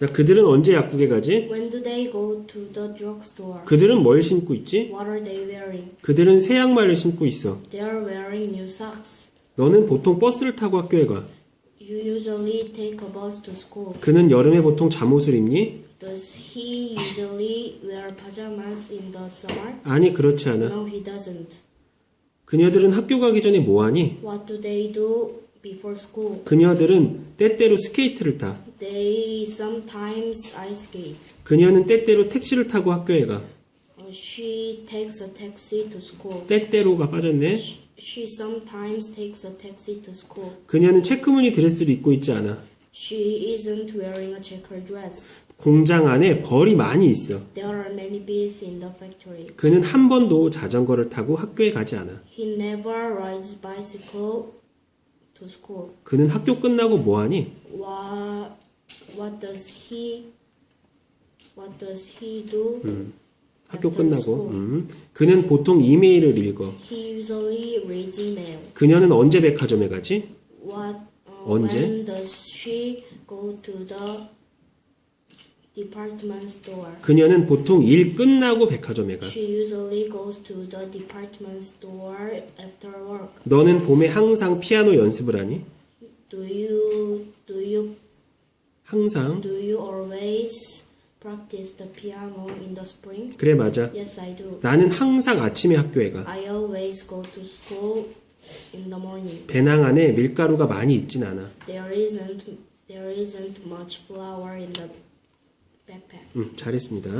자, 그들은 언제 약국에 가지? When do they go to the drugstore? 그들은 뭘 신고 있지? What are they wearing? 그들은 새 양말을 신고 있어. They are wearing new socks. 너는 보통 버스를 타고 학교에 가. You usually take a bus to school. 그는 여름에 보통 잠옷을 입니? Does he usually wear pajamas in the summer? 아니, 그렇지 않아. No, he doesn't. 그녀들은 학교 가기 전에 뭐 하니? What do they do before school? 그녀들은 때때로 스케이트를 타. They sometimes ice skate. 그녀는 때때로 택시를 타고 학교에 가. Uh, She takes a taxi to school. 때때로가 빠졌네. She sometimes takes a taxi to school. 그녀는 체크무늬 드레스를 입고 있지 않아. She isn't wearing a checkered dress. 공장 안에 벌이 많이 있어. There are many bees in the factory. 그는 한 번도 자전거를 타고 학교에 가지 않아. He never rides bicycle to school. 그는 학교 끝나고 뭐 하니? What what does he what does he do? 학교 After 끝나고. school. 음. 그는 보통 이메일을 읽어. He usually reads email. 그녀는 언제 백화점에 가지? What uh, 언제? when does she go to the department store? 그녀는 보통 일 끝나고 백화점에 가. She usually goes to the department store after work. 너는 봄에 항상 피아노 연습을 하니? Do you do you 항상. do you always practice the piano in the spring? 그래 맞아. Yes, I do. 나는 항상 아침에 학교에 가. I always go to school in the morning. 배낭 안에 밀가루가 많이 있진 않아. There isn't there isn't much flour in the. 음, 잘했습니다.